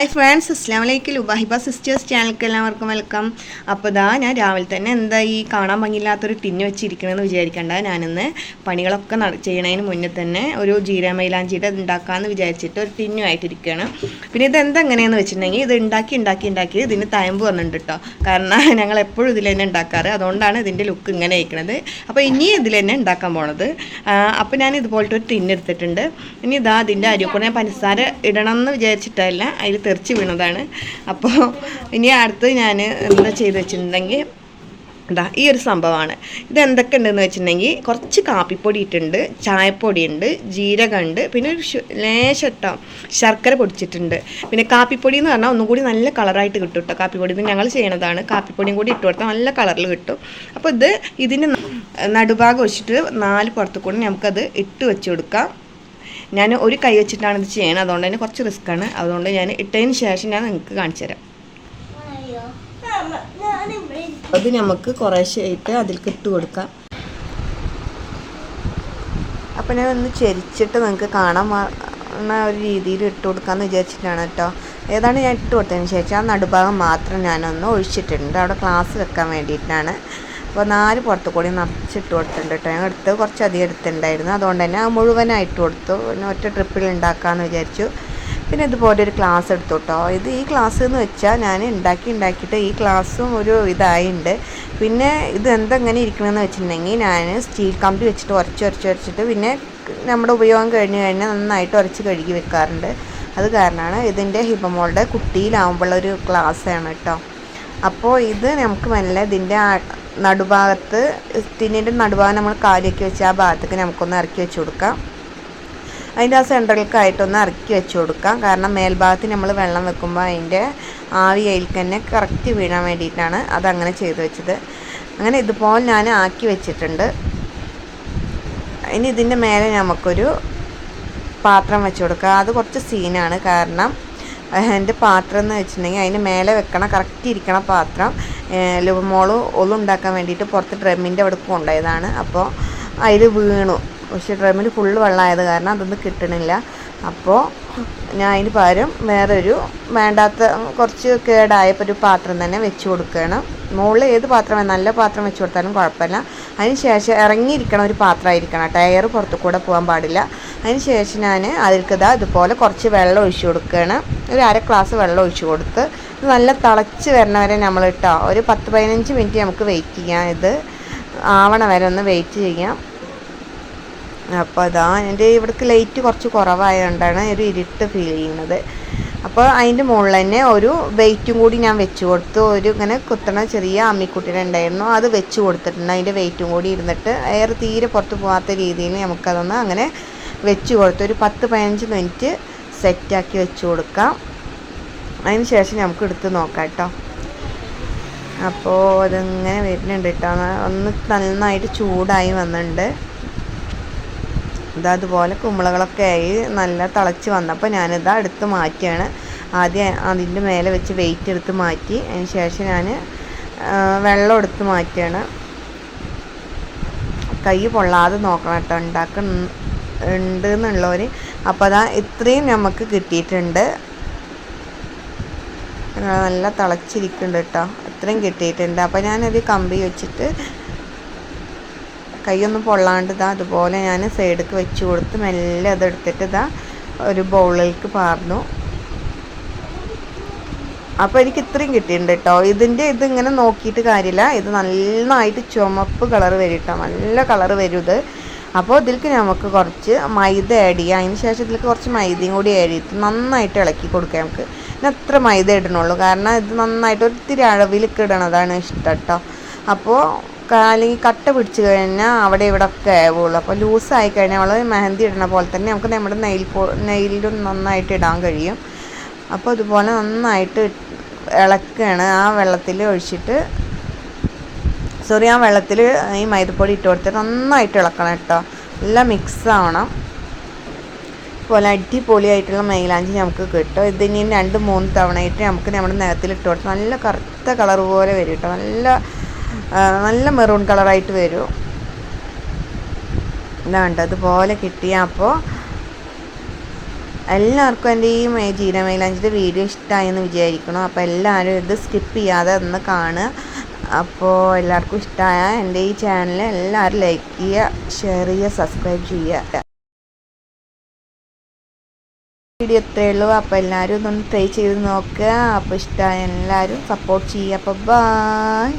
Hi friends അസ്ലാം വലൈക്കും ലുബാഹിബ sisters ചാനലിലേക്ക് എല്ലാവർക്കും വെൽക്കം അപ്പോൾ ഇതാ ഞാൻ രാവിലെ തന്നെ എന്താ ഈ കാണാൻ ഭംഗിയില്ലാത്തൊരു ടിന്ന് വെച്ചിരിക്കണമെന്ന് വിചാരിക്കണ്ട ഞാനിന്ന് പണികളൊക്കെ നട ചെയ്യണതിന് മുന്നേ തന്നെ ഒരു ജീര മൈലാഞ്ചിയുടെ ഉണ്ടാക്കാമെന്ന് വിചാരിച്ചിട്ട് ഒരു ടിന്നുമായിട്ടിരിക്കുകയാണ് പിന്നെ ഇത് എന്തെങ്ങനെയാന്ന് വെച്ചിട്ടുണ്ടെങ്കിൽ ഇത് ഉണ്ടാക്കി ഉണ്ടാക്കി ഉണ്ടാക്കി ഇതിന് തയമ്പ് വന്നിട്ടുണ്ട് കേട്ടോ കാരണം ഞങ്ങൾ എപ്പോഴും ഇതിൽ തന്നെ ഉണ്ടാക്കാറ്. അതുകൊണ്ടാണ് ഇതിന്റെ ലുക്ക് ഇങ്ങനെ ഇരിക്കുന്നത് അപ്പോൾ ഇനി ഇതിൽ തന്നെ ഉണ്ടാക്കാൻ പോണത്. അപ്പോൾ ഞാൻ ഇതുപോലത്തെ ഒരു ടിന്ന് എടുത്തിട്ടുണ്ട്. ഇനി ഇതാ അതിന്റെ അരിക്കൂടെ ഞാൻ പഞ്ചസാര ഇടണം എന്ന് വിചാരിച്ചിട്ടല്ല അതിൽ തെറിച്ച് വീണതാണ്. അപ്പോൾ ഇനി അടുത്ത് ഞാൻ എന്താ ചെയ്ത് വെച്ചിട്ടുണ്ടെങ്കിൽ എന്താ ഈ ഒരു സംഭവമാണ്. ഇത് എന്തൊക്കെ ഉണ്ടെന്ന് വെച്ചിട്ടുണ്ടെങ്കിൽ കുറച്ച് കാപ്പിപ്പൊടി ഇട്ടുണ്ട് ചായപ്പൊടി ഉണ്ട് ജീരകമുണ്ട് പിന്നെ ഒരു ലേശട്ടോ ശർക്കര പൊടിച്ചിട്ടുണ്ട്. പിന്നെ കാപ്പിപ്പൊടി എന്ന് പറഞ്ഞാൽ ഒന്നും കൂടി നല്ല കളറായിട്ട് കിട്ടും കേട്ടോ. കാപ്പിപ്പൊടി ഇത് ഞങ്ങൾ ചെയ്യണതാണ്. കാപ്പിപ്പൊടിയും കൂടി ഇട്ട് കൊടുത്താൽ നല്ല കളറിൽ കിട്ടും. അപ്പോൾ ഇത് ഇതിന് നടുഭാഗം വെച്ചിട്ട് നാല് പുറത്ത് കൂടി നമുക്കത് ഇട്ട് വെച്ച് കൊടുക്കാം. ഞാൻ ഒരു കൈ വെച്ചിട്ടാണ് ഇത് ചെയ്യണത്. അതുകൊണ്ട് തന്നെ കുറച്ച് റിസ്ക് ആണ്. അതുകൊണ്ട് ഞാൻ ഇട്ടതിന് ശേഷം ഞാൻ നിങ്ങൾക്ക് കാണിച്ചു തരാം. അത് നമുക്ക് കുറേശ്ശായിട്ട് അതിൽ ഇട്ട് കൊടുക്കാം. അപ്പം ഞാൻ ഒന്ന് ചെരിച്ചിട്ട് നിങ്ങൾക്ക് കാണാൻ ഒരു രീതിയിൽ ഇട്ട് കൊടുക്കാമെന്ന് വിചാരിച്ചിട്ടാണ് കേട്ടോ. ഏതാണ് ഞാൻ ഇട്ട് കൊടുത്തതിന് ശേഷം ആ നടുഭാഗം മാത്രം ഞാനൊന്ന് ഒഴിച്ചിട്ടുണ്ട് അവിടെ ക്ലാസ് വെക്കാൻ വേണ്ടിയിട്ടാണ്. അപ്പോൾ നാല് പുറത്ത് കൂടി നിറച്ചിട്ട് കൊടുത്തിട്ടുണ്ട് കേട്ടോ ഞാൻ എടുത്ത് കുറച്ചധികം എടുത്തിട്ടുണ്ടായിരുന്നു. അതുകൊണ്ട് തന്നെ മുഴുവനായിട്ട് കൊടുത്തു. പിന്നെ ഒറ്റ ട്രിപ്പിൽ ഉണ്ടാക്കാമെന്ന് വിചാരിച്ചു. പിന്നെ ഇതുപോലെ ഒരു ക്ലാസ് എടുത്തു കേട്ടോ ഇത് ഈ ക്ലാസ് എന്ന് വെച്ചാൽ ഞാൻ ഉണ്ടാക്കി ഉണ്ടാക്കിയിട്ട് ഈ ക്ലാസ്സും ഒരു ഇതായിട്ടുണ്ട് പിന്നെ ഇത് എന്തെങ്ങനെ ഇരിക്കണമെന്ന് വെച്ചിട്ടുണ്ടെങ്കിൽ ഞാൻ സ്റ്റീൽ കമ്പി വെച്ചിട്ട് ഉരച്ച് ഉരച്ച് ഉരച്ചിട്ട് പിന്നെ നമ്മുടെ ഉപയോഗം കഴിഞ്ഞ് കഴിഞ്ഞാൽ നന്നായിട്ട് ഉരച്ച് കഴുകി വെക്കാറുണ്ട്. അത് കാരണമാണ് ഇതിന്റെ ഹിബമോളുടെ കുട്ടിയിലാവുമ്പോഴുള്ളൊരു ക്ലാസ്സാണ് കേട്ടോ അപ്പോൾ ഇത് നമുക്ക് നല്ല ഇതിന്റെ നടുഭാഗത്ത് ടിന്നിന്റെ നടുഭാഗം നമ്മൾ കാലിയൊക്കെ വെച്ച് ആ ഭാഗത്തേക്ക് നമുക്കൊന്ന് ഇറക്കി വെച്ച് കൊടുക്കാം. അതിന്റെ ആ സെന്ററിലേക്കായിട്ടൊന്ന് ഇറക്കി വെച്ച് കൊടുക്കാം. കാരണം മേൽഭാഗത്ത് നമ്മൾ വെള്ളം വെക്കുമ്പോൾ അതിന്റെ ആവി അതിൽ തന്നെ കറക്റ്റ് വീഴാൻ വേണ്ടിയിട്ടാണ് അതങ്ങനെ ചെയ്ത് വെച്ചത്. അങ്ങനെ ഇതുപോലെ ഞാൻ ആക്കി വെച്ചിട്ടുണ്ട്. ഇനി ഇതിന്റെ മേലെ നമുക്കൊരു പാത്രം വെച്ച് കൊടുക്കുക അത് കുറച്ച് സീനാണ്. കാരണം എന്റെ പാത്രം എന്ന് വെച്ചിട്ടുണ്ടെങ്കിൽ അതിന് മേലെ വെക്കണ കറക്റ്റ് ഇരിക്കണ പാത്രം ലുബമോൾ ഉണ്ടാക്കാൻ വേണ്ടിയിട്ട് പുറത്ത് ഡ്രമ്മിന്റെ അവിടെ കൊണ്ടുപോയതാണ്. അപ്പോൾ അതിൽ വീണു. പക്ഷേ ഡ്രമ്മിൽ ഫുള്ള് വെള്ളമായത് കാരണം അതൊന്നും കിട്ടണില്ല. അപ്പോൾ ഞാൻ അതിന് പകരം വേറൊരു വേണ്ടാത്ത കുറച്ച് കേടായപ്പോൾ ഒരു പാത്രം തന്നെ വെച്ച് കൊടുക്കുകയാണ്. മുകളിൽ ഏത് പാത്രം നല്ല പാത്രം വെച്ച് കൊടുത്താലും കുഴപ്പമില്ല. അതിന് ശേഷം ഇറങ്ങിയിരിക്കണ ഒരു പാത്രമായിരിക്കണം ടയർ പുറത്തു കൂടെ പോകാൻ പാടില്ല. അതിന് ശേഷം ഞാൻ അതിൽക്ക് ഇതുപോലെ കുറച്ച് വെള്ളം ഒഴിച്ച് കൊടുക്കുകയാണ്. ഒരു അര ഗ്ലാസ് വെള്ളം ഒഴിച്ച് കൊടുത്ത് നല്ല തിളച്ച് വരണ വരെ നമ്മൾ ഇട്ടോ ഒരു പത്ത് പതിനഞ്ച് മിനിറ്റ് നമുക്ക് വെയിറ്റ് ചെയ്യാം ഇത്. ആവണ വരെ ഒന്ന് വെയിറ്റ് ചെയ്യാം. അപ്പോൾ അതാ എന്റെ ഇവിടേക്ക് ലൈറ്റ് കുറച്ച് കുറവായതുകൊണ്ടാണ് ഒരു ഇരുട്ട് ഫീൽ ചെയ്യുന്നത്. അപ്പോൾ അതിന്റെ മുകളിൽ തന്നെ ഒരു വെയിറ്റും കൂടി ഞാൻ വെച്ച് കൊടുത്തു ഒരു ഇങ്ങനെ കുത്തണ ചെറിയ അമ്മിക്കുട്ടീനെ ഉണ്ടായിരുന്നു. അത് വെച്ച് കൊടുത്തിട്ടുണ്ട്. അതിന്റെ വെയിറ്റും കൂടി ഇരുന്നിട്ട്. എയർ തീരെ പുറത്ത് പോകാത്ത രീതിയിൽ നമുക്കതൊന്ന് അങ്ങനെ വെച്ച് കൊടുത്ത് ഒരു പത്ത് പതിനഞ്ച് മിനിറ്റ് സെറ്റാക്കി വെച്ച് കൊടുക്കാം. അതിന് ശേഷം നമുക്ക് എടുത്ത് നോക്കാം കേട്ടോ അപ്പോൾ അതിങ്ങനെ വരുന്നുണ്ട് കേട്ടോ ഒന്ന് നന്നായിട്ട് ചൂടായി വന്നിട്ടുണ്ട്. ഇതാ അതുപോലെ കുമ്പളകളൊക്കെ ആയി നല്ല തിളച്ച് വന്നപ്പോൾ ഞാനിതാ എടുത്ത് മാറ്റിയാണ്. ആദ്യം അതിന്റെ മേലെ വെച്ച് വെയിറ്റ് എടുത്ത് മാറ്റി. അതിന് ശേഷം ഞാൻ വെള്ളം എടുത്ത് മാറ്റിയാണ്. കൈ പൊള്ളാതെ നോക്കണം കേട്ടോ ഉണ്ടാക്ക ഉണ്ട് എന്നുള്ളവർ അപ്പോൾ അതാ ഇത്രയും നമുക്ക് കിട്ടിയിട്ടുണ്ട്. നല്ല തിളച്ചിരിക്കുന്നുണ്ട് കേട്ടോ. ഇത്രയും കിട്ടിയിട്ടുണ്ട്. അപ്പോൾ ഞാനത് കമ്പി വെച്ചിട്ട് കൈയൊന്നും പൊള്ളാണ്ട് ഇതാ അതുപോലെ ഞാൻ സൈഡിലേക്ക് വെച്ച് കൊടുത്ത് മെല്ലെ അതെടുത്തിട്ട് ഇതാ ഒരു ബൗളിലേക്ക് പാർന്നു. അപ്പോൾ എനിക്ക് ഇത്രയും കിട്ടിയിട്ടുണ്ട് കേട്ടോ. ഇതിന്റെ ഇതിങ്ങനെ നോക്കിയിട്ട് കാര്യമില്ല. ഇത് നന്നായിട്ട് ചുമപ്പ് കളർ വരും കേട്ടോ. നല്ല കളർ വരും ഇത്. അപ്പോൾ ഇതിലേക്ക് നമുക്ക് കുറച്ച് മൈദ ആഡ് ചെയ്യാം. അതിന് ശേഷം ഇതിലേക്ക് കുറച്ച് മൈദയും കൂടി ആഡ് ചെയ്തിട്ട് നന്നായിട്ട് ഇളക്കി കൊടുക്കാം നമുക്ക് ഇനി അത്ര മൈദ ഇടണുള്ളൂ? കാരണം ഇത് നന്നായിട്ട് ഒത്തിരി അളവിലൊക്കെ ഇടണതാണ് ഇഷ്ടം കേട്ടോ അപ്പോൾ അല്ലെങ്കിൽ കട്ട പിടിച്ച് കഴിഞ്ഞാൽ അവിടെ ഇവിടെ ഒക്കെ ആവുള്ളൂ അപ്പോൾ ലൂസായി കഴിഞ്ഞാൽ നമ്മൾ മെഹന്തി ഇടണ പോലെ തന്നെ നമുക്ക് നമ്മുടെ നെയിൽ പോ നെയിലും നന്നായിട്ട് ഇടാൻ കഴിയും. അപ്പോൾ അതുപോലെ നന്നായിട്ട് ഇളക്കുകയാണ് ആ വെള്ളത്തിൽ ഒഴിച്ചിട്ട് സോറി ആ വെള്ളത്തിൽ ഈ മൈദപ്പൊടി ഇട്ട് കൊടുത്തിട്ട് നന്നായിട്ട് ഇളക്കണം കേട്ടോ. എല്ലാം മിക്സ് ആവണം. പോലെ അടിപൊളിയായിട്ടുള്ള മൈലാഞ്ചി നമുക്ക് കിട്ടും. ഇതിനി രണ്ട് മൂന്ന് തവണയായിട്ട് നമുക്ക് നമ്മുടെ നിറത്തിൽ ഇട്ട് കൊടുത്ത് നല്ല കറുത്ത കളർ പോലെ വരും കേട്ടോ. നല്ല നല്ല മെറൂൺ കളറായിട്ട് വരും. ഇതാണ്ട് അതുപോലെ കിട്ടിയ അപ്പോൾ എല്ലാവർക്കും എന്റെ ഈ ജീരമൈലാഞ്ചിന്റെ വീഡിയോ ഇഷ്ടമായി എന്ന് വിചാരിക്കണം അപ്പോൾ എല്ലാവരും ഇത് സ്കിപ്പ് ചെയ്യാതെ ഒന്ന് കാണുക. അപ്പോൾ എല്ലാവർക്കും ഇഷ്ടമായ എന്റെ ഈ ചാനൽ എല്ലാവരും ലൈക്ക് ചെയ്യുക ഷെയർ ചെയ്യുക സബ്സ്ക്രൈബ് ചെയ്യുക. വീഡിയോ ഇത്രയേ ഉള്ളൂ. അപ്പോൾ എല്ലാവരും ഒന്ന് ട്രൈ ചെയ്ത് നോക്കുക. അപ്പോൾ ഇഷ്ടമായ എല്ലാവരും സപ്പോർട്ട് ചെയ്യുക. അപ്പോൾ ബായ്